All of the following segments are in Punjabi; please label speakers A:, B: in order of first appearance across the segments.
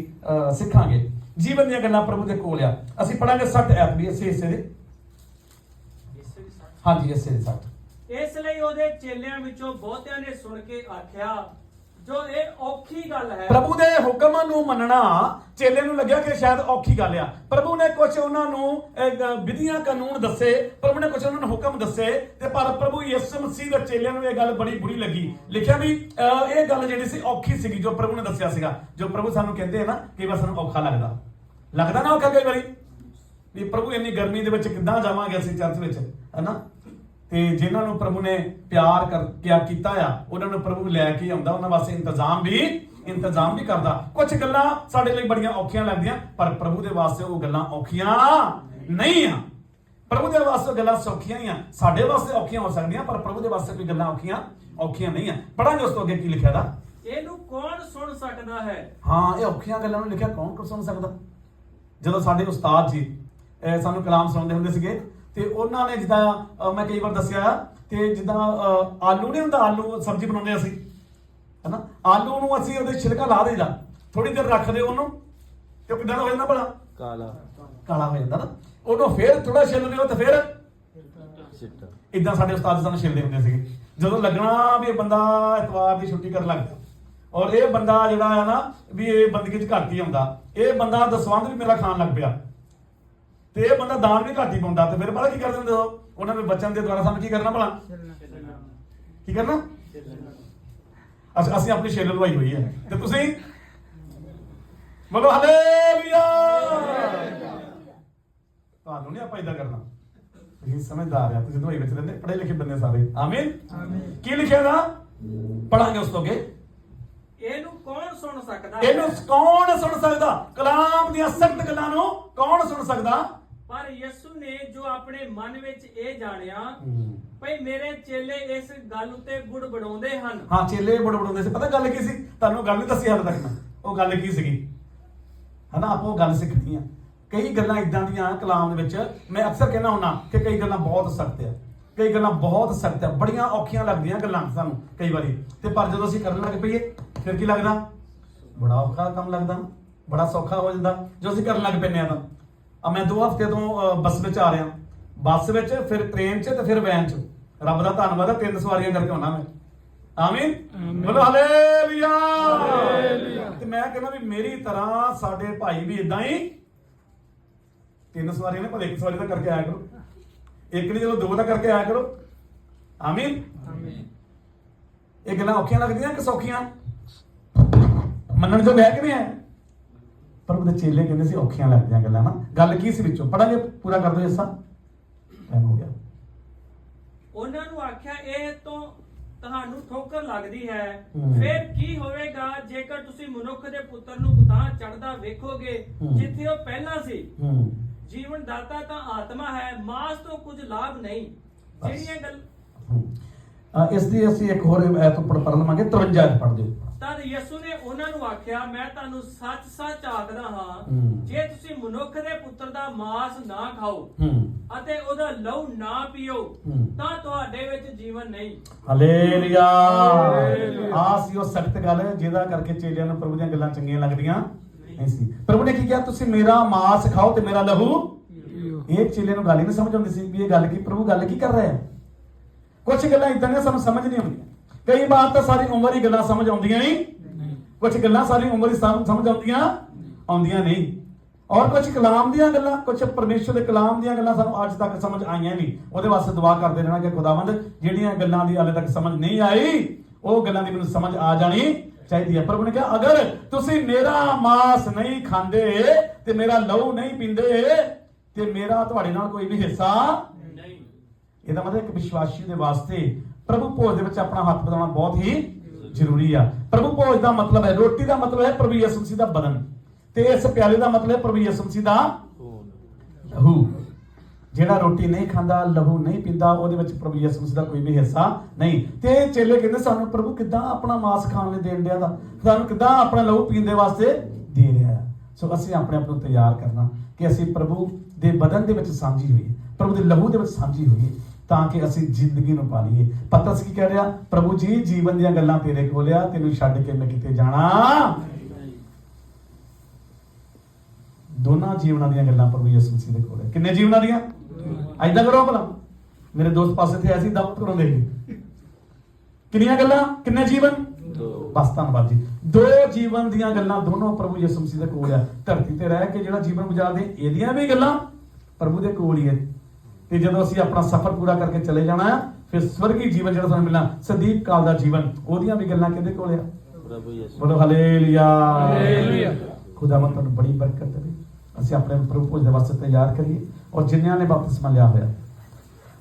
A: ਅਹ, ਸਿੱਖਾਂਗੇ। ਜੀਵਨ ਦੀਆਂ ਗੱਲਾਂ ਪ੍ਰਭੂ ਦੇ ਕੋਲ ਆ। ਅਸੀਂ ਪੜਾਂਗੇ 60 ਐਤ ਵੀ ਇਸੇ ਹਿੱਸੇ ਦੇ। ਹਾਂਜੀ ਇਸੇ ਦੇ 60
B: ਇਸ ਲਈ ਉਹਦੇ ਚੇਲਿਆਂ ਵਿੱਚੋਂ ਬਹੁਤਿਆਂ ਨੇ ਸੁਣ ਕੇ ਆਖਿਆ ਜੋ ਇਹ ਔਖੀ ਗੱਲ ਹੈ।
A: ਪ੍ਰਭੂ ਦੇ ਹੁਕਮ ਨੂੰ ਮੰਨਣਾ ਚੇਲੇ ਨੂੰ ਲੱਗਿਆ ਕਿ ਸ਼ਾਇਦ ਔਖੀ ਗੱਲ ਆ। ਪ੍ਰਭੂ ਨੇ ਕੁਝ ਉਹਨਾਂ ਨੂੰ ਵਿਧੀਆਂ ਕਾਨੂੰਨ ਦੱਸੇ ਪ੍ਰਭੂ ਨੇ ਕੁਝ ਉਹਨਾਂ ਨੂੰ ਹੁਕਮ ਦੱਸੇ ਤੇ ਪਰ ਪ੍ਰਭੂ ਯਿਸੂ ਮਸੀਹ ਦੇ ਚੇਲਿਆਂ ਨੂੰ ਇਹ ਗੱਲ ਬੜੀ ਬੁਰੀ ਲੱਗੀ। ਲਿਖਿਆ ਵੀ ਅਹ, ਇਹ ਗੱਲ ਜਿਹੜੀ ਸੀ ਔਖੀ ਸੀਗੀ ਜੋ ਪ੍ਰਭੂ ਨੇ ਦੱਸਿਆ ਸੀਗਾ। ਜੋ ਪ੍ਰਭੂ ਸਾਨੂੰ ਕਹਿੰਦੇ ਆ ਨਾ ਕਿ ਬਸ ਸਾਨੂੰ ਔਖਾ ਲੱਗਦਾ। ਲੱਗਦਾ ਨਾ ਔਖਾ ਕਈ ਵਾਰੀ? ਵੀ ਪ੍ਰਭੂ ਇੰਨੀ ਗਰਮੀ ਦੇ ਵਿੱਚ ਕਿੱਦਾਂ ਜਾਵਾਂਗੇ ਅਸੀਂ ਚਰਚ ਵਿੱਚ ਹਨਾ? ਤੇ ਜਿਨ੍ਹਾਂ ਨੂੰ ਪ੍ਰਭੂ ਨੇ ਪਿਆਰ ਕਰ ਕਿਆ ਕੀਤਾ ਆ ਉਹਨਾਂ ਨੂੰ ਪ੍ਰਭੂ ਲੈ ਕੇ ਆਉਂਦਾ ਉਹਨਾਂ ਵਾਸਤੇ ਇੰਤਜ਼ਾਮ ਵੀ ਇੰਤਜ਼ਾਮ ਵੀ ਕਰਦਾ। ਕੁਝ ਗੱਲਾਂ ਸਾਡੇ ਲਈ ਬੜੀਆਂ ਔਖੀਆਂ ਲੱਗਦੀਆਂ ਪਰ ਪ੍ਰਭੂ ਦੇ ਵਾਸਤੇ ਉਹ ਗੱਲਾਂ ਔਖੀਆਂ ਨਹੀਂ ਆ। ਪ੍ਰਭੂ ਦੇ ਵਾਸਤੇ ਗੱਲਾਂ ਸੌਖੀਆਂ ਹੀ ਆ। ਸਾਡੇ ਵਾਸਤੇ ਔਖੀਆਂ ਹੋ ਸਕਦੀਆਂ ਪਰ ਪ੍ਰਭੂ ਦੇ ਵਾਸਤੇ ਕੋਈ ਗੱਲਾਂ ਔਖੀਆਂ ਔਖੀਆਂ ਨਹੀਂ ਆ। ਪੜਾਂਗੇ ਉਸ ਤੋਂ ਅੱਗੇ ਕੀ ਲਿਖਿਆ ਦਾ?
B: ਇਹਨੂੰ ਕੌਣ ਸੁਣ ਸਕਦਾ ਹੈ?
A: ਹਾਂ ਇਹ ਔਖੀਆਂ ਗੱਲਾਂ ਨੂੰ ਲਿਖਿਆ ਕੌਣ ਸੁਣ ਸਕਦਾ? ਜਦੋਂ ਸਾਡੇ ਉਸਤਾਦ ਜੀ ਸਾਨੂੰ ਕਲਾਮ ਸੁਣਾਉਂਦੇ ਹੁੰਦੇ ਸੀਗੇ ਤੇ ਉਹਨਾਂ ਨੇ ਜਿੱਦਾਂ ਮੈਂ ਕਈ ਵਾਰ ਦੱਸਿਆ ਤੇ ਜਿੱਦਾਂ ਆਲੂ ਨਹੀਂ ਹੁੰਦਾ ਆਲੂ ਸਬਜ਼ੀ ਬਣਾਉਂਦੇ ਅਸੀਂ ਹਨਾ? ਆਲੂ ਨੂੰ ਅਸੀਂ ਉਹਦੇ ਛਿਲਕਾ ਲਾ ਦੇਈਦਾ ਥੋੜੀ ਦੇਰ ਰੱਖਦੇ ਉਹਨੂੰ ਤੇ ਕਿੱਦਾਂ ਦਾ ਹੋ ਜਾਂਦਾ ਭਲਾ?
C: ਕਾਲਾ।
A: ਕਾਲਾ ਹੋ ਜਾਂਦਾ ਨਾ। ਉਹਨੂੰ ਫੇਰ ਥੋੜਾ ਛਿੱਲ ਦਿਓ ਤੇ ਫੇਰ
C: ਚਿੱਟਾ
A: ਇਦਾਂ ਸਾਡੇ ਉਸਤਾਦ ਸਾਨੂੰ ਛਿਲਦੇ ਹੁੰਦੇ ਸੀਗੇ। ਜਦੋਂ ਲੱਗਣਾ ਵੀ ਇਹ ਬੰਦਾ ਇਤਵਾਰ ਦੀ ਛੁੱਟੀ ਕਰਨ ਲੱਗ ਪਿਆ ਔਰ ਇਹ ਬੰਦਾ ਜਿਹੜਾ ਆ ਨਾ ਵੀ ਇਹ ਬੰਦਗੀ 'ਚ ਘੱਟ ਹੀ ਆਉਂਦਾ। ਇਹ ਬੰਦਾ ਦਸਵੰਧ ਵੀ ਮੇਰਾ ਖਾਣ ਲੱਗ ਪਿਆ। ਤੇ ਇਹ ਬੰਦਾ ਦਾਨ ਵੀ ਘੱਟ ਹੀ ਪਾਉਂਦਾ ਤੇ ਫਿਰ ਪਤਾ ਕੀ ਕਰਦੇ ਹੁੰਦੇ ਉਹ ਉਹਨਾਂ ਦੇ ਬੱਚਨ ਦੇ ਦੁਆਰਾ ਸਾਨੂੰ ਕੀ ਕਰਨਾ ਭਲਾ? ਕੀ ਕਰਨਾ? ਅਸੀਂ ਆਪਣੀ ਛੇਲ ਲਵਾਈ ਹੋਈ ਹੈ। ਤੇ ਤੁਸੀਂ? ਬੋਲੋ ਹਾਲੇਲੂਇਆ ਤੁਹਾਨੂੰ ਨਹੀਂ ਆਪਾਂ ਇਦਾਂ ਕਰਨਾ। ਤੁਸੀਂ ਸਮਝਦਾਰ ਆ ਤੁਸੀਂ ਦਵਾਈ ਵਿੱਚ ਰਹਿੰਦੇ ਪੜ੍ਹੇ ਲਿਖੇ ਬੰਦੇ ਸਾਰੇ। ਆਮੀਨ? ਕੀ ਲਿਖਿਆ ਦਾ ਪੜਾਂਗੇ ਉਸ ਤੋਂ ਅੱਗੇ।
B: ਇਹਨੂੰ ਕੌਣ ਸੁਣ ਸਕਦਾ?
A: ਇਹਨੂੰ ਕੌਣ ਸੁਣ ਸਕਦਾ? ਕਲਾਮ ਦੀਆਂ ਸਖਤ ਗੱਲਾਂ ਨੂੰ ਕੌਣ ਸੁਣ ਸਕਦਾ?
B: ਪਰ ਯਿਸੂ ਨੇ ਜੋ ਆਪਣੇ ਮਨ ਵਿੱਚ ਇਹ ਜਾਣਿਆ ਭਈ ਮੇਰੇ ਚੇਲੇ ਇਸ ਗੱਲ ਉਤੇ ਗੁੜ ਬੜਾਉਂਦੇ ਹਨ।
A: ਹਾਂ ਚੇਲੇ ਬੜ ਬੜਾਉਂਦੇ ਸੀ। ਪਤਾ ਗੱਲ ਕੀ ਸੀ? ਤੁਹਾਨੂੰ ਗੱਲ ਨਹੀਂ ਦੱਸੀ ਹਾਲੇ ਤੱਕ ਮੈਂ। ਉਹ ਗੱਲ ਕੀ ਸੀਗੀ? ਹਨਾ ਆਪਾਂ ਉਹ ਗੱਲ ਸਿੱਖਣੀ ਆ। ਕਈ ਗੱਲਾਂ ਇਦਾਂ ਦੀਆਂ ਕਲਾਮ ਦੇ ਵਿੱਚ ਮੈਂ ਅਕਸਰ ਕਹਿੰਦਾ ਹੁੰਨਾ ਕਿ ਕਈ ਗੱਲਾਂ ਬਹੁਤ ਸਖਤ ਆ। ਕਈ ਗੱਲਾਂ ਬਹੁਤ ਸਖਤ ਆ। ਬੜੀਆਂ ਔਖੀਆਂ ਲੱਗਦੀਆਂ ਗੱਲਾਂ ਸਾਨੂੰ ਕਈ ਵਾਰੀ। ਤੇ ਪਰ ਜਦੋਂ ਅਸੀਂ ਕਰਨ ਲੱਗ ਪਈਏ ਫਿਰ ਕੀ ਲੱਗਦਾ? ਬੜਾ ਔਖਾ ਕੰਮ ਲੱਗਦਾ। ਬੜਾ ਸੌਖਾ ਹੋ ਜਾਂਦਾ। ਜੋ ਅਸੀਂ ਕਰਨ ਲੱਗ ਪੈਂਦੇ ਆ ਤਾਂ। ਆ ਮੈਂ ਦੋ ਹਫ਼ਤੇ ਤੋਂ ਬੱਸ ਵਿੱਚ ਆ ਰਿਹਾ। ਬੱਸ ਵਿੱਚ ਫਿਰ ਟ੍ਰੇਨ 'ਚ ਤੇ ਫਿਰ ਵੈਨ 'ਚ। ਰੱਬ ਦਾ ਧੰਨਵਾਦ ਹੈ ਤਿੰਨ ਸਵਾਰੀਆਂ ਕਰਕੇ ਆਉਣਾ ਮੈਂ। ਆਮੀਨ। ਬੋਲੋ ਹਾਲੇਲੂਇਆ। ਤੇ ਮੈਂ ਕਹਿੰਦਾ ਵੀ ਮੇਰੀ ਤਰ੍ਹਾਂ ਸਾਡੇ ਭਾਈ ਵੀ ਇਦਾਂ ਹੀ। ਤਿੰਨ ਸਵਾਰੀਆਂ ਨੇ ਪਰ ਇੱਕ ਸਵਾਰੀ ਦਾ ਕਰਕੇ ਆਇਆ ਕਰੋ। ਇੱਕ ਨਹੀਂ ਜਦੋਂ ਦੋ ਦਾ ਕਰਕੇ ਆਇਆ ਕਰੋ। ਆਮੀਨ। ਇਹ ਗੱਲਾਂ ਔਖੀਆਂ ਲੱਗਦੀਆਂ ਕਿ ਸੌਖੀਆਂ? ਮੰਨਣ ਜੋ ਹੈ ਕਿ ਨਹੀਂ ਹੈ? ਪ੍ਰਭੂ ਦੇ ਚੇਲੇ ਕਹਿੰਦੇ ਸੀ ਔਖੀਆਂ ਲੱਗਦੀਆਂ ਗੱਲਾਂ ਨਾ। ਗੱਲ ਕੀ ਸੀ ਵਿੱਚੋਂ? ਪੜਾਂਗੇ ਪੂਰਾ ਕਰ ਦਿਓ ਹਿੱਸਾ ਟਾਈਮ ਹੋ ਗਿਆ।
B: ਉਹਨਾਂ ਨੂੰ ਆਖਿਆ ਇਹ ਤੋਂ ਤੁਹਾਨੂੰ ਠੋਕਰ ਲੱਗਦੀ ਹੈ।
A: ਹਮ।
B: ਫਿਰ ਕੀ ਹੋਵੇਗਾ? ਜੇਕਰ ਤੁਸੀਂ ਮਨੁੱਖ ਦੇ ਪੁੱਤਰ ਨੂੰ ਉਤਾਂ ਚੜਦਾ ਵੇਖੋਗੇ
A: ਹਮ।
B: ਜਿੱਥੇ ਉਹ ਪਹਿਲਾਂ ਸੀ।
A: ਹੂੰ।
B: ਜੀਵਨ ਦਾਤਾ ਤਾਂ ਆਤਮਾ ਹੈ ਮਾਸ ਤੋਂ ਕੁਝ ਲਾਭ ਨਹੀਂ।
A: ਬਸ।
B: ਜਿਹੜੀਆਂ ਗੱਲ
A: ਹੂੰ। ਇਸ ਦੀ ਅਸੀਂ ਇੱਕ ਹੋਰ ਐਤ ਪੜ ਪੜ ਲਵਾਂਗੇ 53 ਚ ਪੜ ਦਿਓ।
B: ਤਦ ਯਿਸੂ ਨੇ ਉਹਨਾਂ ਨੂੰ ਆਖਿਆ ਮੈਂ ਤੁਹਾਨੂੰ ਸੱਚ ਸੱਚ ਆਖਦਾ ਹਾਂ। ਜੇ ਤੁਸੀਂ ਮਨੁੱਖ ਦੇ ਪੁੱਤਰ ਦਾ ਮਾਸ ਨਾ ਖਾਓ ਅਤੇ ਉਹਦਾ ਲਹੂ ਨਾ ਪੀਓ। ਤਾਂ ਤੁਹਾਡੇ ਵਿੱਚ ਜੀਵਨ ਨਹੀਂ।
A: ਹਾਲੇਲੂਇਆ। ਆ ਸੀ ਉਹ ਸਖਤ ਗੱਲ ਜਿਹਦਾ ਕਰਕੇ ਚੇਲਿਆਂ ਨੂੰ ਪ੍ਰਭੂ ਦੀਆਂ ਗੱਲਾਂ ਚੰਗੀਆਂ ਲੱਗਦੀਆਂ ਨਹੀਂ ਸੀ। ਪ੍ਰਭੂ ਨੇ ਕੀ ਕਿਹਾ? ਤੁਸੀਂ ਮੇਰਾ ਮਾंस ਖਾਓ ਤੇ ਮੇਰਾ ਲਹੂ ਇਹ ਚੇਲੇ ਨੂੰ ਗੱਲ ਹੀ ਨਹੀਂ ਸਮਝ ਆਉਂਦੀ ਸੀ ਵੀ ਇਹ ਗੱਲ ਕੀ ਪ੍ਰਭੂ ਗੱਲ ਕੀ ਕਰ ਰਿਹਾ ਹੈ? ਕੁਝ ਗੱਲਾਂ ਇਦਾਂ ਦੀਆਂ ਸਾਨੂੰ ਸਮਝ ਨਹੀਂ ਆਉਂਦੀਆਂ। ਕਈ ਵਾਰ ਤਾਂ ਸਾਰੀ ਉਮਰ ਹੀ ਗੱਲਾਂ ਸਮਝ ਆਉਂਦੀਆਂ ਹੀ ਕੁਝ ਗੱਲਾਂ ਸਾਰੀ ਉਮਰ ਹੀ ਸਮ- ਸਮਝ ਆਉਂਦੀਆਂ ਆਉਂਦੀਆਂ ਨਹੀਂ। ਔਰ ਕੁਝ ਕਲਾਮ ਦੀਆਂ ਗੱਲਾਂ ਕੁਝ ਪਰਮੇਸ਼ਰ ਦੇ ਕਲਾਮ ਦੀਆਂ ਗੱਲਾਂ ਸਾਨੂੰ ਅੱਜ ਤੱਕ ਸਮਝ ਆਈਆਂ ਨਹੀਂ। ਉਹਦੇ ਵਾਸਤੇ ਦੁਆ ਕਰਦੇ ਰਹਿਣਾ ਕਿ ਖੁਦਾਵੰਦ ਜਿਹੜੀਆਂ ਗੱਲਾਂ ਦੀ ਹਾਲੇ ਤੱਕ ਸਮਝ ਨਹੀਂ ਆਈ ਉਹ ਗੱਲਾਂ ਦੀ ਮੈਨੂੰ ਸਮਝ ਆ ਜਾਣੀ ਚਾਹੀਦੀ ਹੈ। ਪ੍ਰਭੂ ਨੇ ਕਿਹਾ ਅਗਰ ਤੁਸੀਂ ਮੇਰਾ ਮਾਸ ਨਹੀਂ ਖਾਂਦੇ ਤੇ ਮੇਰਾ ਲਹੂ ਨਹੀਂ ਪੀਂਦੇ ਤੇ ਮੇਰਾ ਤੁਹਾਡੇ ਨਾਲ ਕੋਈ ਵੀ ਹਿੱਸਾ
B: ਨਹੀਂ।
A: ਇਹਦਾ ਮਤਲਬ ਇੱਕ ਵਿਸ਼ਵਾਸੀ ਦੇ ਵਾਸਤੇ ਪ੍ਰਭੂ ਭੋਜ ਦੇ ਵਿੱਚ ਆਪਣਾ ਹੱਥ ਵਧਾਉਣਾ ਬਹੁਤ ਹੀ ਜ਼ਰੂਰੀ ਆ। ਪ੍ਰਭੂ ਭੋਜ ਦਾ ਮਤਲਬ ਹੈ, ਰੋਟੀ ਦਾ ਮਤਲਬ ਹੈ ਪ੍ਰਭੂ ਯਿਸੂ ਮਸੀਹ ਦਾ ਬਦਨ। ਤੇ ਇਸ ਪਿਆਲੇ ਦਾ ਮਤਲਬ ਹੈ ਪ੍ਰਭੂ ਯਿਸੂ ਮਸੀਹ ਦਾ ਲਹੂ। ਜਿਹੜਾ ਰੋਟੀ ਨਹੀਂ ਖਾਂਦਾ, ਲਹੂ ਨਹੀਂ ਪੀਂਦਾ, ਉਹਦੇ ਵਿੱਚ ਪ੍ਰਭੂ ਯਿਸੂ ਮਸੀਹ ਦਾ ਕੋਈ ਵੀ ਹਿੱਸਾ ਨਹੀਂ। ਤੇ ਚੇਲੇ ਕਹਿੰਦੇ ਸਾਨੂੰ, ਪ੍ਰਭੂ, ਕਿੱਦਾਂ ਆਪਣਾ ਮਾਸ ਖਾਣ ਲਈ ਦੇਣ ਡਿਆ ਦਾ ਸਾਨੂੰ ਕਿੱਦਾਂ ਆਪਣਾ ਲਹੂ ਪੀਣ ਦੇ ਵਾਸਤੇ ਦੇ ਰਿਹਾ ਸੋ ਅਸੀਂ ਆਪਣੇ ਆਪ ਨੂੰ ਤਿਆਰ ਕਰਨਾ ਕਿ ਅਸੀਂ ਪ੍ਰਭੂ ਦੇ ਬਦਨ ਦੇ ਵਿੱਚ ਸਾਂਝੀ ਹੋਈਏ, ਪ੍ਰਭੂ ਦੇ ਲਹੂ ਦੇ ਵਿੱਚ ਸਾਂਝੀ ਹੋਈਏ। ਤਾਂ ਕਿ ਅਸੀਂ ਜ਼ਿੰਦਗੀ ਨੂੰ ਪਾ ਲਈਏ ਪਤਰਸ ਕੀ ਕਹਿ ਰਿਹਾ? ਪ੍ਰਭੂ ਜੀ ਜੀਵਨ ਦੀਆਂ ਗੱਲਾਂ ਤੇਰੇ ਕੋਲ ਆ ਤੈਨੂੰ ਛੱਡ ਕੇ ਮੈਂ ਕਿਤੇ ਜਾਣਾ। ਦੋਨਾਂ ਜੀਵਨਾਂ ਦੀਆਂ ਗੱਲਾਂ ਪ੍ਰਭੂ ਯਿਸੂ ਮਸੀਹ ਦੇ ਕੋਲ ਹੈ ਕਿੰਨੇ ਜੀਵਨਾਂ ਦੀਆਂ? ਐਦਾਂ ਕਰੋ ਭਲਾ। ਮੇਰੇ ਦੋਸਤ ਪਾਸੇ ਤੇ ਐਸੀ ਦਾਵਤ ਕਰੋ ਦੇਖ ਕਿੰਨੀਆਂ ਗੱਲਾਂ? ਕਿੰਨੇ ਜੀਵਨ? ਬਸ ਧੰਨਵਾਦ ਜੀ। ਦੋ ਜੀਵਨ ਦੀਆਂ ਗੱਲਾਂ ਦੋਨੋਂ ਪ੍ਰਭੂ ਯਿਸੂ ਮਸੀਹ ਦੇ ਕੋਲ ਆ। ਧਰਤੀ ਤੇ ਰਹਿ ਕੇ ਜਿਹੜਾ ਜੀਵਨ ਗੁਜ਼ਾਰਦੇ ਇਹਦੀਆਂ ਵੀ ਗੱਲਾਂ ਪ੍ਰਭੂ ਦੇ ਕੋਲ ਹੀ ਹੈ ਤੇ ਜਦੋਂ ਅਸੀਂ ਆਪਣਾ ਸਫ਼ਰ ਪੂਰਾ ਕਰਕੇ ਚਲੇ ਜਾਣਾ ਆ ਫਿਰ ਸਵਰਗੀ ਜੀਵਨ ਜਿਹੜਾ ਸਾਨੂੰ ਮਿਲਣਾ ਸਦੀਪ ਕਾਲ ਦਾ ਜੀਵਨ ਉਹਦੀਆਂ ਵੀ ਗੱਲਾਂ ਕਿਹਦੇ ਕੋਲ ਆ?
C: ਪ੍ਰਭੂ ਯਿਸੂ।
A: ਬੋਲੋ ਹਾਲੇਲੂਇਆ।
B: ਹਾਲੇਲੂਇਆ।
A: ਖੁਦਾਵੰਦ ਤੁਹਾਨੂੰ ਬੜੀ ਬਰਕਤ ਦੇਵੇ। ਅਸੀਂ ਆਪਣੇ ਪ੍ਰਭੂ ਭੋਜ ਦੇ ਵਾਸਤੇ ਤਿਆਰ ਕਰੀਏ ਔਰ ਜਿਨ੍ਹਾਂ ਨੇ ਬਪਤਿਸਮਾ ਲਿਆ ਹੋਇਆ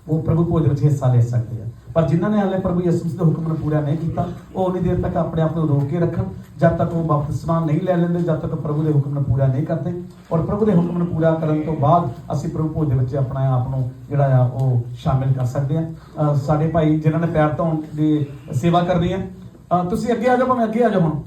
A: ਉਹ ਪ੍ਰਭੂ ਭੋਜ ਦੇ ਵਿੱਚ ਹਿੱਸਾ ਲੈ ਸਕਦੇ ਆ। ਪਰ ਜਿਨ੍ਹਾਂ ਨੇ ਹਾਲੇ ਪ੍ਰਭੂ ਯਿਸੂ ਦੇ ਹੁਕਮ ਨੂੰ ਪੂਰਾ ਨਹੀਂ ਕੀਤਾ, ਉਹ ਉਨੀ ਦੇਰ ਤੱਕ ਆਪਣੇ ਆਪ ਨੂੰ ਰੋਕ ਕੇ ਰੱਖਣ, ਜਦ ਤੱਕ ਉਹ ਬਪਤਿਸਮਾ ਨਹੀਂ ਲੈ ਲੈਂਦੇ, ਜਦ ਤੱਕ ਪ੍ਰਭੂ ਦੇ ਹੁਕਮ ਨੂੰ ਪੂਰਾ ਨਹੀਂ ਕਰਦੇ। ਔਰ ਪ੍ਰਭੂ ਦੇ ਹੁਕਮ ਨੂੰ ਪੂਰਾ ਕਰਨ ਤੋਂ ਬਾਅਦ ਅਸੀਂ ਪ੍ਰਭੂ ਭੋਜ ਦੇ ਵਿੱਚ ਆਪਣੇ ਆਪ ਨੂੰ ਜਿਹੜਾ ਆ, ਉਹ ਸ਼ਾਮਿਲ ਕਰ ਸਕਦੇ ਆ। ਸਾਡੇ ਭਾਈ ਜਿਨ੍ਹਾਂ ਨੇ ਪੈਰ ਧੋਣ ਦੀ ਸੇਵਾ ਕਰਨੀ ਹੈ ਤੁਸੀਂ ਅੱਗੇ ਆ ਜਾਓ, ਭਾਵੇਂ ਅੱਗੇ ਆ ਜਾਓ ਹੁਣ।